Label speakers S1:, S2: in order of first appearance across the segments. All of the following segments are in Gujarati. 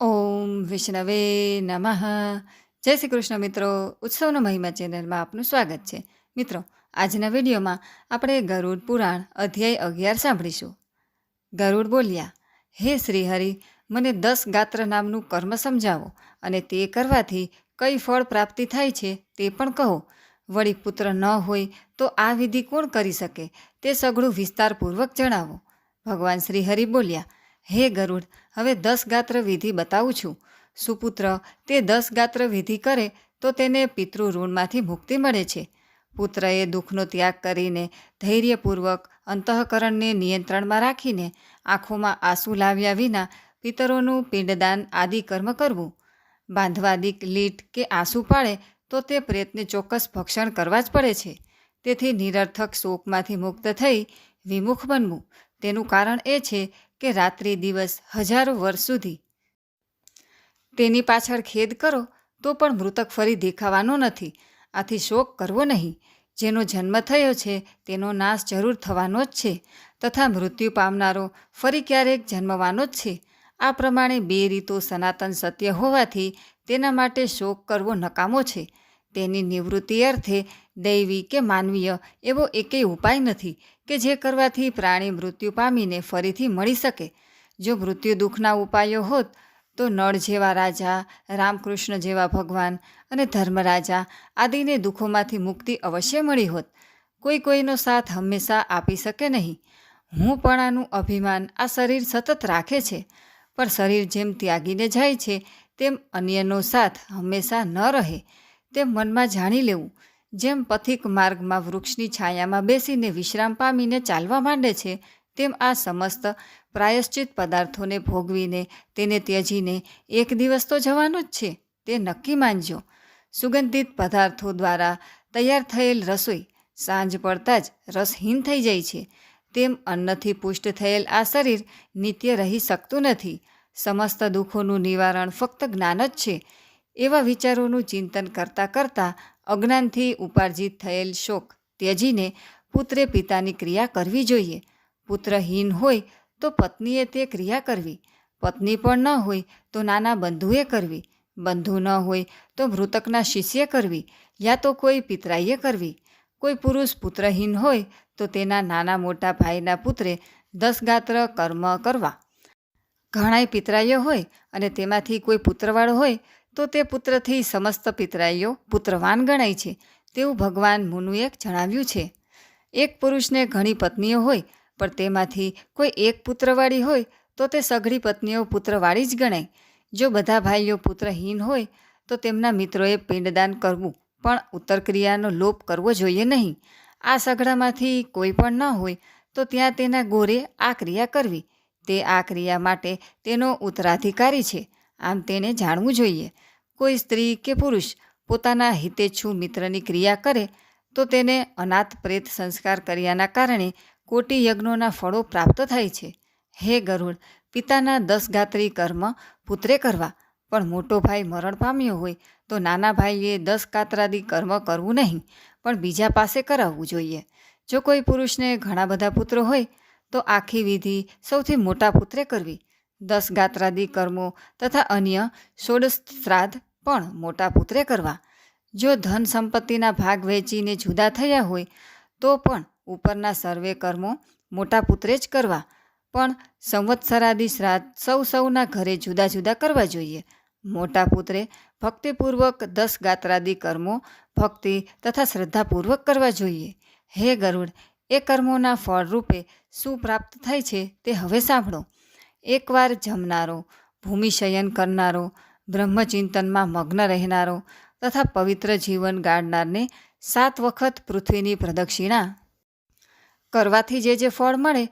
S1: ઓમ વિષ્ણવે નમઃ. જય શ્રી કૃષ્ણ મિત્રો. ઉત્સવનો મહિમા ચેનલમાં આપનું સ્વાગત છે. મિત્રો, આજના વિડીયોમાં આપણે ગરુડ પુરાણ અધ્યાય અગિયાર સાંભળીશું. ગરુડ બોલ્યા, હે શ્રીહરિ, મને દસ ગાત્ર નામનું કર્મ સમજાવો અને તે કરવાથી કઈ ફળ પ્રાપ્તિ થાય છે તે પણ કહો. વળી પુત્ર ન હોય તો આ વિધિ કોણ કરી શકે તે સઘળું વિસ્તારપૂર્વક જણાવો. ભગવાન શ્રીહરિ બોલ્યા હે ગરુડ, હવે દસ ગાત્ર વિધિ બતાવું છું. સુપુત્ર, તે દસ ગાત્ર વિધિ કરે તો તેને પિતૃ ઋણમાંથી મુક્તિ મળે છે. પુત્રએ દુઃખનો ત્યાગ કરીને ધૈર્યપૂર્વક અંતઃકરણને નિયંત્રણમાં રાખીને આંખોમાં આંસુ લાવ્યા વિના પિતરોનું પિંડદાન આદિ કર્મ કરવું. બાંધવાદિક લીટ કે આંસુ પાડે તો તે પ્રેતને ચોક્કસ ભક્ષણ કરવા જ પડે છે. તેથી નિરર્થક શોકમાંથી મુક્ત થઈ વિમુખ બનવું. તેનું કારણ એ છે કે રાત્રિ દિવસ હજારો વર્ષ સુધી તેની પાછળ ખેદ કરો તો પણ મૃતક ફરી દેખાવાનો નથી. આથી શોક કરવો નહીં. જેનો જન્મ થયો છે તેનો નાશ જરૂર થવાનો જ છે તથા મૃત્યુ પામનારો ફરી ક્યારેક જન્મવાનો જ છે. આ પ્રમાણે બે રીતો સનાતન સત્ય હોવાથી તેના માટે શોક કરવો નકામો છે. તેની નિવૃત્તિ અર્થે દૈવી કે માનવીય એવો એકેય ઉપાય નથી કે જે કરવાથી પ્રાણી મૃત્યુ પામીને ફરીથી મળી શકે. જો મૃત્યુ દુઃખના ઉપાયો હોત, તો નળ જેવા રાજા, રામકૃષ્ણ જેવા ભગવાન અને ધર્મરાજા આદિને દુઃખોમાંથી મુક્તિ અવશ્ય મળી હોત. કોઈ કોઈનો સાથ હંમેશા આપી શકે નહીં. હું પણાનું અભિમાન આ શરીર સતત રાખે છે, પણ શરીર જેમ ત્યાગીને જાય છે, તેમ અન્યનો સાથ હંમેશા ન રહે. તેમ મનમાં જાણી લેવું. જેમ પથિક માર્ગમાં વૃક્ષની છાયામાં બેસીને વિશ્રામ પામીને ચાલવા માંડે છે, તેમ આ સમસ્ત પ્રાયશ્ચિત પદાર્થોને ભોગવીને તેને ત્યજીને એક દિવસ તો જવાનું જ છે, તે નક્કી માનજો. સુગંધિત પદાર્થો દ્વારા તૈયાર થયેલ રસોઈ સાંજ પડતા જ રસહીન થઈ જાય છે. તેમ અન્નથી પુષ્ટ થયેલ આ શરીર નિત્ય રહી શકતું નથી. સમસ્ત દુઃખોનું નિવારણ ફક્ત જ્ઞાન જ છે. એવા વિચારોનું ચિંતન કરતાં કરતાં અજ્ઞાનથી ઉપાર્જિત થયેલ શોક ત્યજીને પુત્રે પિતાની ક્રિયા કરવી જોઈએ. પુત્રહીન હોય તો પત્નીએ તે ક્રિયા કરવી. પત્ની પણ ન હોય તો નાના બંધુએ કરવી. બંધુ ન હોય તો મૃતકના શિષ્યે કરવી યા તો કોઈ પિતરાઈએ કરવી. કોઈ પુરુષ પુત્રહીન હોય તો તેના નાના મોટા ભાઈના પુત્રે દસગાત્ર કર્મ કરવા. ઘણાય પિતરાઈઓ હોય અને તેમાંથી કોઈ પુત્રવાળો હોય તો તે પુત્રથી સમસ્ત પિતરાઈઓ પુત્રવાન ગણાય છે. તેવું ભગવાન મુનુએ જણાવ્યું છે. એક પુરુષને ઘણી પત્નીઓ હોય, પણ તેમાંથી કોઈ એક પુત્રવાળી હોય, તો તે સઘળી પત્નીઓ પુત્રવાળી જ ગણાય. જો બધા ભાઈઓ પુત્રહીન હોય, તો તેમના મિત્રોએ પિંડદાન કરવું પણ ઉત્તરક્રિયાનો લોપ કરવો જોઈએ નહીં. આ સઘળામાંથી કોઈ પણ ન હોય, તો ત્યાં તેના ગોરે આ ક્રિયા કરવી. તે આ ક્રિયા માટે તેનો ઉત્તરાધિકારી છે. આમ તેને જાણવું જોઈએ. કોઈ સ્ત્રી કે પુરુષ પોતાના હિતેચ્છુ મિત્રની ક્રિયા કરે, તો તેને અનાથ પ્રેત સંસ્કાર કર્યાના કારણે કોટી યજ્ઞોના ફળો પ્રાપ્ત થાય છે. હે ગરુડ, પિતાના દસ ગાત્રી કર્મ પુત્રે કરવા, પણ મોટો ભાઈ મરણ પામ્યો હોય, તો નાના ભાઈએ દસ કાતરાદી કર્મ કરવું નહીં, પણ બીજા પાસે કરાવવું જોઈએ. જો કોઈ પુરુષને ઘણા બધા પુત્રો હોય, તો આખી વિધિ સૌથી મોટા પુત્રે કરવી. દસ ગાત્રાદી કર્મો તથા અન્ય ષોડશ શ્રાદ્ધ પણ મોટા પુત્રે કરવા. જો ધન સંપત્તિના ભાગ વહેંચીને જુદા થયા હોય, તો પણ ઉપરના સર્વે કર્મો મોટા પુત્રે જ કરવા. પણ સંવત્સરાદી શ્રાદ્ધ સૌ સૌના ઘરે જુદા જુદા કરવા જોઈએ. મોટા પુત્રે ભક્તિપૂર્વક દસ ગાત્રાદી કર્મો ભક્તિ તથા શ્રદ્ધાપૂર્વક કરવા જોઈએ. હે ગરુડ, એ કર્મોના ફળરૂપે શું પ્રાપ્ત થાય છે તે હવે સાંભળો. એકવાર જમનારો ભૂમિશયન કરનારો, બ્રહ્મચિંતનમાં મગ્ન રહેનારો તથા પવિત્ર જીવન ગાળનારને સાત વખત પૃથ્વીની પ્રદક્ષિણા કરવાથી જે જે ફળ મળે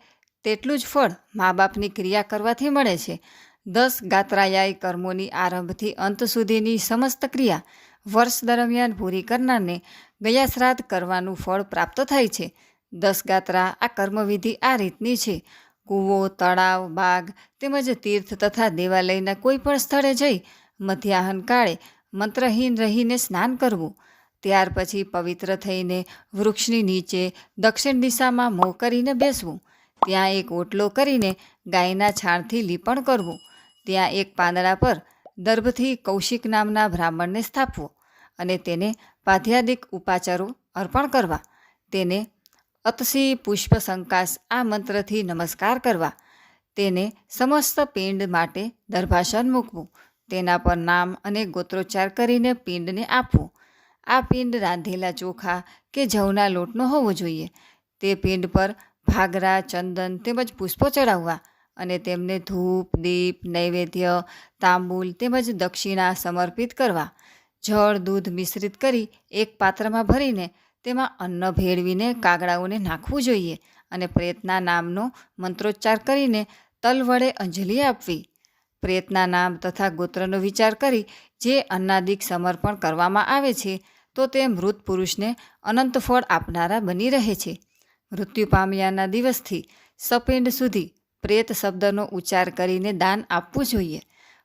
S1: તેટલું જ ફળ મા બાપની ક્રિયા કરવાથી મળે છે. દસ ગાત્રાયાય કર્મોની આરંભથી અંત સુધીની સમસ્ત ક્રિયા વર્ષ દરમિયાન પૂરી કરનારને ગયા શ્રાદ્ધ કરવાનું ફળ પ્રાપ્ત થાય છે. દસ ગાત્રા આ કર્મવિધિ આ રીતની છે. કૂવો, તળાવ, બાગ તેમજ તીર્થ તથા દેવાલયના કોઈ પણ સ્થળે જઈ મધ્યાહન કાળે મંત્રહીન રહીને સ્નાન કરવું. ત્યાર પછી પવિત્ર થઈને વૃક્ષની નીચે દક્ષિણ દિશામાં મોં કરીને બેસવું. ત્યાં એક ઓટલો કરીને ગાયના છાણથી લીપણ કરવું. ત્યાં એક પાંદડા પર દર્ભથી કૌશિક નામના બ્રાહ્મણને સ્થાપવો અને તેને પાધ્યાદિક ઉપાચારો અર્પણ કરવા. તેને અતસી પુષ્પ સંકાશ આ મંત્રથી નમસ્કાર કરવા. તેને સમસ્ત પિંડ માટે દર્ભાસન મૂકવું. તેના પર નામ અને ગોત્રોચ્ચાર કરીને પિંડને આપવું. આ પિંડ રાંધેલા ચોખા કે જવના લોટનો હોવો જોઈએ. તે પિંડ પર ભાગરા, ચંદન તેમજ પુષ્પો ચડાવવા અને તેમને ધૂપ, દીપ, નૈવેદ્ય, તાંબુલ તેમજ દક્ષિણા સમર્પિત કરવા. જળ, દૂધ મિશ્રિત કરી એક પાત્રમાં ભરીને તેમાં અન્ન ભેળવીને કાગડાઓને નાખવું જોઈએ અને પ્રેતના નામનો મંત્રોચ્ચાર કરીને તલ વડે અંજલિ આપવી. પ્રેતના નામ તથા ગોત્રનો વિચાર કરી જે અન્નાદિક સમર્પણ કરવામાં આવે છે, તો તે મૃત પુરુષને અનંત ફળ આપનારા બની રહે છે. મૃત્યુ પામ્યાના દિવસથી સપિંડ સુધી પ્રેત શબ્દનો ઉચ્ચાર કરીને દાન આપવું જોઈએ.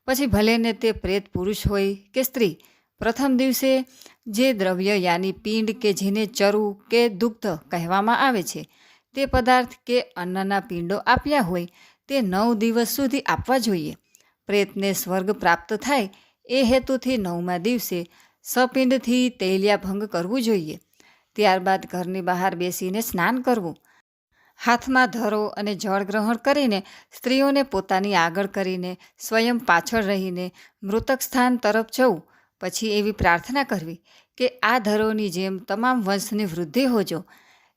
S1: પછી ભલેને તે પ્રેત પુરુષ હોય કે સ્ત્રી પ્રથમ દિવસે જે દ્રવ્ય યાની પિંડ કે જેને ચરુ કે દુગ્ધ કહેવામાં આવે છે, તે પદાર્થ કે અન્નના પિંડો આપ્યા હોય, તે નવ દિવસ સુધી આપવા જોઈએ. પ્રેતને સ્વર્ગ પ્રાપ્ત થાય, એ હેતુથી નવમા દિવસે સપિંડથી તૈલિયા ભંગ કરવું જોઈએ. ત્યારબાદ ઘરની બહાર બેસીને સ્નાન કરવું. હાથમાં ધરો અને જળ ગ્રહણ કરીને સ્ત્રીઓને પોતાની આગળ કરીને સ્વયં પાછળ રહીને મૃતક સ્થાન તરફ જવું. પછી એવી પ્રાર્થના કરવી કે આ ધરોની જેમ તમામ વંશની વૃદ્ધિ હોજો.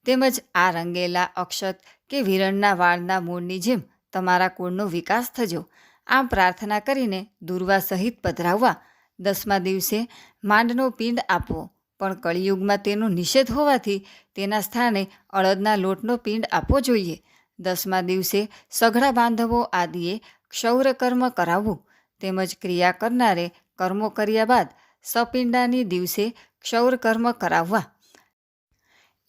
S1: તેમજ આ રંગેલા અક્ષત કે વિરણના વાળના મૂળની જેમ તમારા કુળનો વિકાસ થજો. આમ પ્રાર્થના કરીને દુર્વા સહિત પધરાવવા, દસમા દિવસે માંડનો પિંડ આપવો. પણ કળિયુગમાં તેનો નિષેધ હોવાથી તેના સ્થાને અડદના લોટનો પિંડ આપવો જોઈએ. દસમા દિવસે સઘળા બાંધવો આદિએ ક્ષૌર કર્મ કરાવવું તેમજ ક્રિયા કરનારે કર્મો કર્યા બાદ સપિંડાની દિવસે ક્ષૌર કર્મ કરાવવા.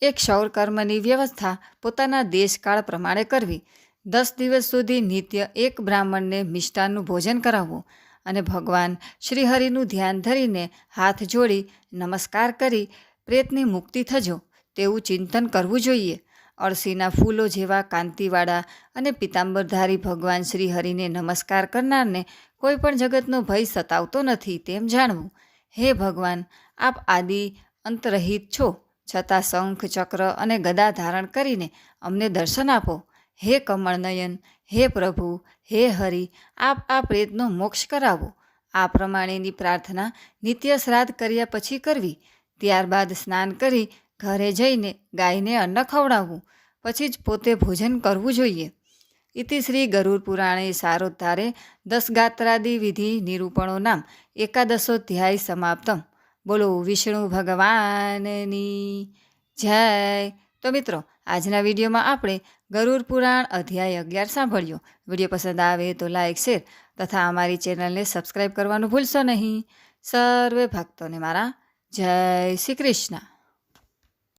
S1: એ ક્ષૌર કર્મની વ્યવસ્થા પોતાના દેશકાળ પ્રમાણે કરવી. દસ દિવસ સુધી નિત્ય એક બ્રાહ્મણને મિષ્ટાનનું ભોજન કરાવવું અને ભગવાન શ્રીહરિનું ધ્યાન ધરીને હાથ જોડી નમસ્કાર કરી પ્રેતની મુક્તિ થજો તેવું ચિંતન કરવું જોઈએ. અળસીના ફૂલો જેવા કાંતિવાળા અને પિતાંબરધારી ભગવાન શ્રીહરિને નમસ્કાર કરનારને કોઈ પણ જગતનો ભય સતાવતો નથી, તેમ જાણવું. હે ભગવાન, આપ આદિ અંતરહિત છો, છતાં શંખ, ચક્ર અને ગદા ધારણ કરીને અમને દર્શન આપો. હે કમળનયન, હે પ્રભુ, હે હરિ, આપ આ પ્રેતનો મોક્ષ કરાવો. આ પ્રમાણેની પ્રાર્થના નિત્ય શ્રાદ્ધ કર્યા પછી કરવી. ત્યારબાદ સ્નાન કરી ઘરે જઈને ગાયને અન્ન ખવડાવવું. પછી જ પોતે ભોજન કરવું જોઈએ. ઇતિ શ્રી ગરુડ પુરાણે સારોદ્ધારે દસગાત્રાદિ વિધિ નિરૂપણો નામ એકાદશોધ્યાય સમાપ્તમ. બોલો, વિષ્ણુ ભગવાનની જય. તો મિત્રો, આજના વિડીયોમાં આપણે ગરુડ પુરાણ અધ્યાય અગિયાર સાંભળ્યો. વીડિયો પસંદ આવે તો લાઇક શેર તથા અમારી ચેનલને સબસ્ક્રાઈબ કરવાનું ભૂલશો નહીં. સર્વે ભક્તોને મારા જય શ્રી કૃષ્ણ.